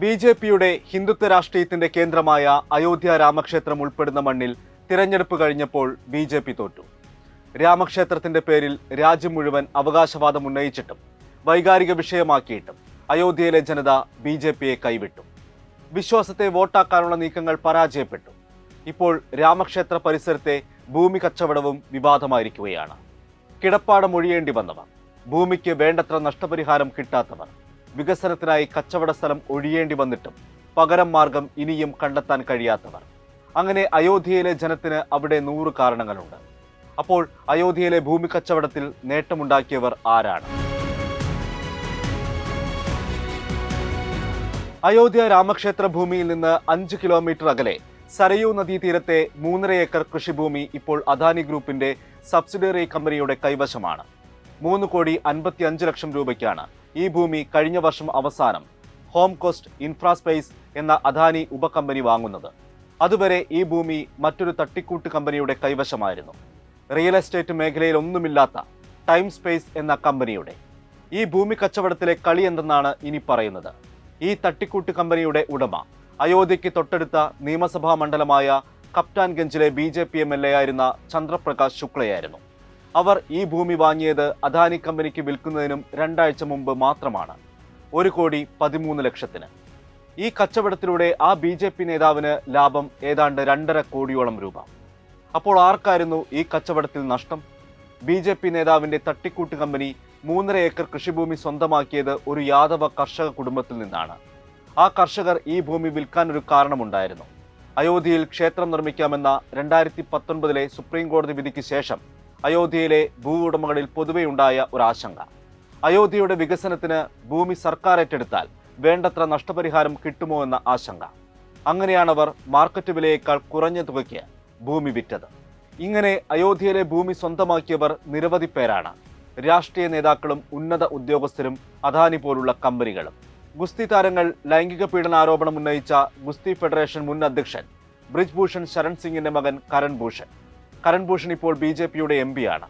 B J പിയുടെ ഹിന്ദുത്വ രാഷ്ട്രീയത്തിന്റെ കേന്ദ്രമായ അയോധ്യ രാമക്ഷേത്രം ഉൾപ്പെടുന്ന മണ്ണിൽ തിരഞ്ഞെടുപ്പ് കഴിഞ്ഞപ്പോൾ ബി ജെ പി തോറ്റു. രാമക്ഷേത്രത്തിന്റെ പേരിൽ രാജ്യം മുഴുവൻ അവകാശവാദം ഉന്നയിച്ചിട്ടും വൈകാരിക വിഷയമാക്കിയിട്ടും അയോധ്യയിലെ ജനത ബി ജെ പിയെ കൈവിട്ടു. വിശ്വാസത്തെ വോട്ടാക്കാനുള്ള നീക്കങ്ങൾ പരാജയപ്പെട്ടു. ഇപ്പോൾ രാമക്ഷേത്ര പരിസരത്തെ ഭൂമി കച്ചവടവും വിവാദമായിരിക്കുകയാണ്. കിടപ്പാടം ഒഴിയേണ്ടി വന്നവർ ഭൂമിക്ക് വേണ്ടത്ര നഷ്ടപരിഹാരം കിട്ടാത്തവർ വികസനത്തിനായി കച്ചവട സ്ഥലം ഒഴിയേണ്ടി വന്നിട്ടും പകരം മാർഗം ഇനിയും കണ്ടെത്താൻ കഴിയാത്തവർ. അങ്ങനെ അയോധ്യയിലെ ജനത്തിന് അവിടെ നൂറ് കാരണങ്ങളുണ്ട്. അപ്പോൾ അയോധ്യയിലെ ഭൂമി കച്ചവടത്തിൽ നേട്ടമുണ്ടാക്കിയവർ ആരാണ്? അയോധ്യ രാമക്ഷേത്ര ഭൂമിയിൽ നിന്ന് അഞ്ച് കിലോമീറ്റർ അകലെ സരയൂ നദീതീരത്തെ മൂന്നര ഏക്കർ കൃഷിഭൂമി ഇപ്പോൾ അദാനി ഗ്രൂപ്പിന്റെ സബ്സിഡിയറി കമ്പനിയുടെ കൈവശമാണ്. മൂന്ന് കോടി അൻപത്തി അഞ്ച് ലക്ഷം രൂപയ്ക്കാണ് ഈ ഭൂമി കഴിഞ്ഞ വർഷം അവസാനം ഹോം കോസ്റ്റ് ഇൻഫ്രാസ്പേസ് എന്ന അദാനി ഉപകമ്പനി വാങ്ങുന്നത്. അതുവരെ ഈ ഭൂമി മറ്റൊരു തട്ടിക്കൂട്ട് കമ്പനിയുടെ കൈവശമായിരുന്നു. റിയൽ എസ്റ്റേറ്റ് മേഖലയിൽ ഒന്നുമില്ലാത്ത ടൈം സ്പേസ് എന്ന കമ്പനിയുടെ. ഈ ഭൂമി കച്ചവടത്തിലെ കളി എന്തെന്നാണ് ഇനി പറയുന്നത്? ഈ തട്ടിക്കൂട്ട് കമ്പനിയുടെ ഉടമ അയോധ്യയ്ക്ക് തൊട്ടടുത്ത നിയമസഭാ മണ്ഡലമായ കപ്റ്റാൻഗഞ്ചിലെ B J P M L A ആയിരുന്ന ചന്ദ്രപ്രകാശ് ശുക്ലയായിരുന്നു. അവർ ഈ ഭൂമി വാങ്ങിയത് അദാനി കമ്പനിക്ക് വിൽക്കുന്നതിനും രണ്ടാഴ്ച മുമ്പ് മാത്രമാണ്. ഒരു കോടി പതിമൂന്ന് ലക്ഷത്തിന്. ഈ കച്ചവടത്തിലൂടെ ആ ബി ജെ പി നേതാവിന് ലാഭം ഏതാണ്ട് രണ്ടര കോടിയോളം രൂപ. അപ്പോൾ ആർക്കായിരുന്നു ഈ കച്ചവടത്തിൽ നഷ്ടം? ബി ജെ പി നേതാവിന്റെ തട്ടിക്കൂട്ട് കമ്പനി മൂന്നര ഏക്കർ കൃഷിഭൂമി സ്വന്തമാക്കിയത് ഒരു യാദവ കർഷക കുടുംബത്തിൽ നിന്നാണ്. ആ കർഷകർ ഈ ഭൂമി വിൽക്കാൻ ഒരു കാരണമുണ്ടായിരുന്നു. അയോധ്യയിൽ ക്ഷേത്രം നിർമ്മിക്കാമെന്ന രണ്ടായിരത്തി പത്തൊൻപതിലെ സുപ്രീം കോടതി വിധിക്ക് ശേഷം അയോധ്യയിലെ ഭൂ ഉടമകളിൽ പൊതുവെയുണ്ടായ ഒരു ആശങ്ക അയോധ്യയുടെ വികസനത്തിന് ഭൂമി സർക്കാർ ഏറ്റെടുത്താൽ വേണ്ടത്ര നഷ്ടപരിഹാരം കിട്ടുമോ എന്ന ആശങ്ക. അങ്ങനെയാണവർ മാർക്കറ്റ് വിലയേക്കാൾ കുറഞ്ഞ തുകയ്ക്ക് ഭൂമി വിറ്റത്. ഇങ്ങനെ അയോധ്യയിലെ ഭൂമി സ്വന്തമാക്കിയവർ നിരവധി പേരാണ്. രാഷ്ട്രീയ നേതാക്കളും ഉന്നത ഉദ്യോഗസ്ഥരും അദാനി പോലുള്ള കമ്പനികളും. ഗുസ്തി താരങ്ങൾ ലൈംഗിക പീഡനാരോപണം ഉന്നയിച്ച ഗുസ്തി ഫെഡറേഷൻ മുൻ അധ്യക്ഷൻ ബ്രിജ് ഭൂഷൺ ശരൺ സിംഗിന്റെ മകൻ കരൺ ഭൂഷൺ. കരൺ ഭൂഷൺ ഇപ്പോൾ ബി ജെ പിയുടെ എം പിയാണ്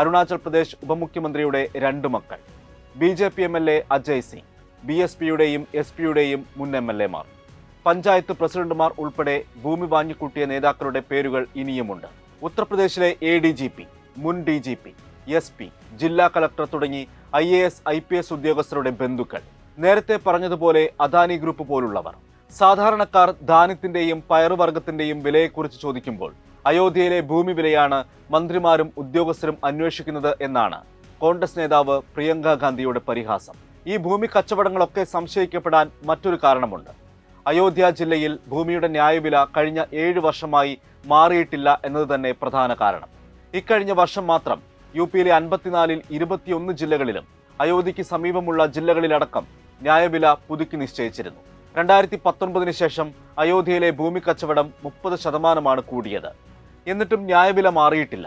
അരുണാചൽ പ്രദേശ് ഉപമുഖ്യമന്ത്രിയുടെ രണ്ടു മക്കൾ. B J P M L A Ajay Singh. B S പിയുടെയും എസ് പിയുടെയും മുൻ എം എൽ എമാർ. പഞ്ചായത്ത് പ്രസിഡന്റുമാർ ഉൾപ്പെടെ ഭൂമി വാങ്ങിക്കൂട്ടിയ നേതാക്കളുടെ പേരുകൾ ഇനിയുമുണ്ട്. ഉത്തർപ്രദേശിലെ എ ഡി ജി പി മുൻ D G P S P ജില്ലാ കളക്ടർ തുടങ്ങി I A S I P S ഉദ്യോഗസ്ഥരുടെ ബന്ധുക്കൾ. നേരത്തെ പറഞ്ഞതുപോലെ അദാനി ഗ്രൂപ്പ് പോലുള്ളവർ. സാധാരണക്കാർ ധാന്യത്തിന്റെയും പയറുവർഗത്തിന്റെയും വിലയെക്കുറിച്ച് ചോദിക്കുമ്പോൾ അയോധ്യയിലെ ഭൂമി വിലയാണ് മന്ത്രിമാരും ഉദ്യോഗസ്ഥരും അന്വേഷിക്കുന്നത് എന്നാണ് കോൺഗ്രസ് നേതാവ് പ്രിയങ്ക ഗാന്ധിയുടെ പരിഹാസം. ഈ ഭൂമി കച്ചവടങ്ങളൊക്കെ സംശയിക്കപ്പെടാൻ മറ്റൊരു കാരണമുണ്ട്. അയോധ്യ ജില്ലയിൽ ഭൂമിയുടെ ന്യായവില കഴിഞ്ഞ ഏഴ് വർഷമായി മാറിയിട്ടില്ല എന്നത് തന്നെ പ്രധാന കാരണം. ഇക്കഴിഞ്ഞ വർഷം മാത്രം യു പിയിലെ അൻപത്തിനാലിൽ ഇരുപത്തിയൊന്ന് ജില്ലകളിലും അയോധ്യയ്ക്ക് സമീപമുള്ള ജില്ലകളിലടക്കം ന്യായവില പുതുക്കി നിശ്ചയിച്ചിരുന്നു. രണ്ടായിരത്തി പത്തൊൻപതിന് ശേഷം അയോധ്യയിലെ ഭൂമി കച്ചവടം മുപ്പത് ശതമാനമാണ് കൂടിയത്. എന്നിട്ടും ന്യായവില മാറിയിട്ടില്ല.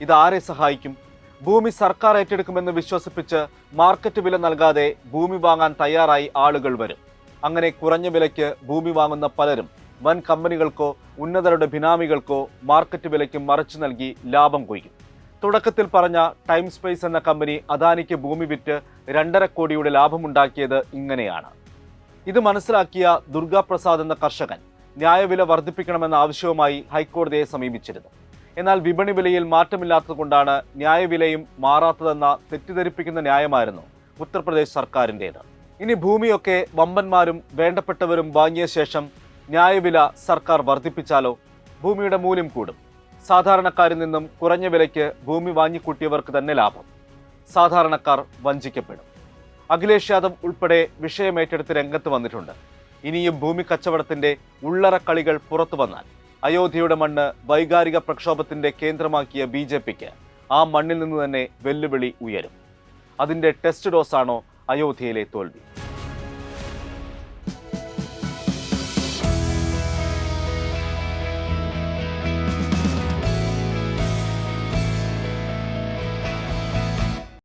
ഇത് ആരെ സഹായിക്കും? ഭൂമി സർക്കാർ ഏറ്റെടുക്കുമെന്ന് വിശ്വസിപ്പിച്ച് മാർക്കറ്റ് വില നൽകാതെ ഭൂമി വാങ്ങാൻ തയ്യാറായി ആളുകൾ വരും. അങ്ങനെ കുറഞ്ഞ വിലയ്ക്ക് ഭൂമി വാങ്ങുന്ന പലരും വൻ കമ്പനികൾക്കോ ഉന്നതരുടെ ബിനാമികൾക്കോ മാർക്കറ്റ് വിലയ്ക്ക് മറിച്ചു നൽകി ലാഭം കൊയ്യും. തുടക്കത്തിൽ പറഞ്ഞ ടൈം സ്പേസ് എന്ന കമ്പനി അദാനിക്ക് ഭൂമി വിറ്റ് രണ്ടര കോടിയുടെ ലാഭമുണ്ടാക്കിയത് ഇങ്ങനെയാണ്. ഇത് മനസ്സിലാക്കിയ ദുർഗാപ്രസാദ് എന്ന കർഷകൻ ന്യായവില വർദ്ധിപ്പിക്കണമെന്ന ആവശ്യവുമായി ഹൈക്കോടതിയെ സമീപിച്ചിരുന്നു. എന്നാൽ വിപണി വിലയിൽ മാറ്റമില്ലാത്തതുകൊണ്ടാണ് ന്യായവിലയും മാറാത്തതെന്ന തെറ്റിദ്ധരിപ്പിക്കുന്ന ന്യായമായിരുന്നു ഉത്തർപ്രദേശ് സർക്കാരിന്റേത്. ഇനി ഭൂമിയൊക്കെ വമ്പന്മാരും വേണ്ടപ്പെട്ടവരും വാങ്ങിയ ശേഷം ന്യായവില സർക്കാർ വർദ്ധിപ്പിച്ചാലോ? ഭൂമിയുടെ മൂല്യം കൂടും. സാധാരണക്കാരിൽ നിന്നും കുറഞ്ഞ വിലയ്ക്ക് ഭൂമി വാങ്ങിക്കൂട്ടിയവർക്ക് തന്നെ ലാഭം. സാധാരണക്കാർ വഞ്ചിക്കപ്പെടും. അഖിലേഷ് യാദവ് ഉൾപ്പെടെ വിഷയമേറ്റെടുത്ത് രംഗത്ത് വന്നിട്ടുണ്ട്. ഇനിയും ഭൂമി കച്ചവടത്തിന്റെ ഉള്ളറ കളികൾ പുറത്തു വന്നാൽ അയോധ്യയുടെ മണ്ണ് വൈകാരിക പ്രക്ഷോഭത്തിന്റെ കേന്ദ്രമാക്കിയ ബി ജെ പിക്ക് ആ മണ്ണിൽ നിന്ന് തന്നെ വെല്ലുവിളി ഉയരും. അതിന്റെ ടെസ്റ്റ് ഡോസാണോ അയോധ്യയിലെ തോൽവി?